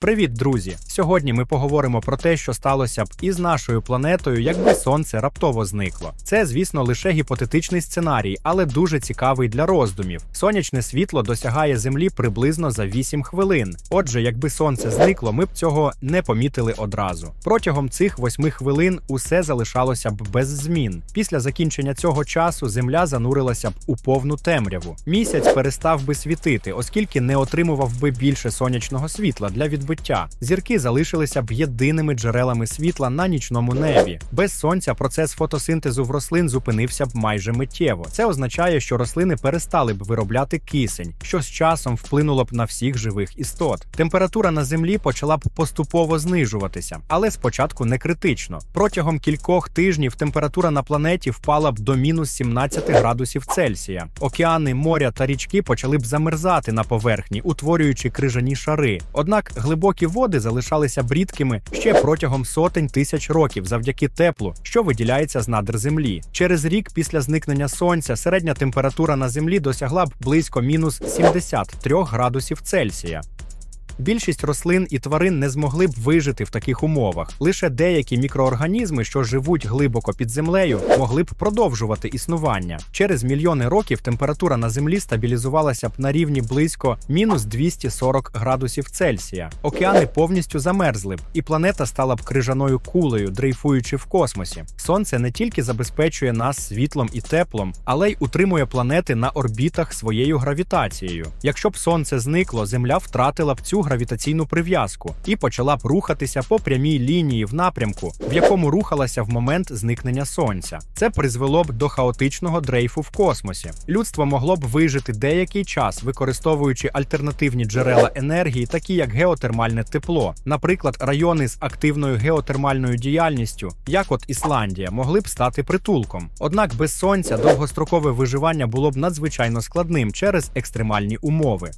Привіт, друзі! Сьогодні ми поговоримо про те, що сталося б із нашою планетою, якби сонце раптово зникло. Це, звісно, лише гіпотетичний сценарій, але дуже цікавий для роздумів. Сонячне світло досягає Землі приблизно за 8 хвилин. Отже, якби сонце зникло, ми б цього не помітили одразу. Протягом цих 8 хвилин усе залишалося б без змін. Після закінчення цього часу Земля занурилася б у повну темряву. Місяць перестав би світити, оскільки не отримував би більше сонячного світла для відбиття. Зірки залишилися б єдиними джерелами світла на нічному небі. Без сонця процес фотосинтезу в рослин зупинився б майже миттєво. Це означає, що рослини перестали б виробляти кисень, що з часом вплинуло б на всіх живих істот. Температура на землі почала б поступово знижуватися, але спочатку не критично. Протягом кількох тижнів температура на планеті впала б до мінус 17 градусів Цельсія. Океани, моря та річки почали б замерзати на поверхні, утворюючи крижані шари. Однак глибокі води залишалися брідкими ще протягом сотень тисяч років завдяки теплу, що виділяється з надр землі. Через рік після зникнення сонця середня температура на землі досягла б близько мінус 73 градусів Цельсія. Більшість рослин і тварин не змогли б вижити в таких умовах. Лише деякі мікроорганізми, що живуть глибоко під землею, могли б продовжувати існування. Через мільйони років температура на землі стабілізувалася б на рівні близько мінус 240 градусів Цельсія. Океани повністю замерзли б, і планета стала б крижаною кулею, дрейфуючи в космосі. Сонце не тільки забезпечує нас світлом і теплом, але й утримує планети на орбітах своєю гравітацією. Якщо б сонце зникло, Земля втратила б цю гравітаційну прив'язку і почала б рухатися по прямій лінії в напрямку, в якому рухалася в момент зникнення сонця. Це призвело б до хаотичного дрейфу в космосі. Людство могло б вижити деякий час, використовуючи альтернативні джерела енергії, такі як геотермальне тепло. Наприклад, райони з активною геотермальною діяльністю, як от Ісландія, могли б стати притулком. Однак без сонця довгострокове виживання було б надзвичайно складним через екстремальні умови.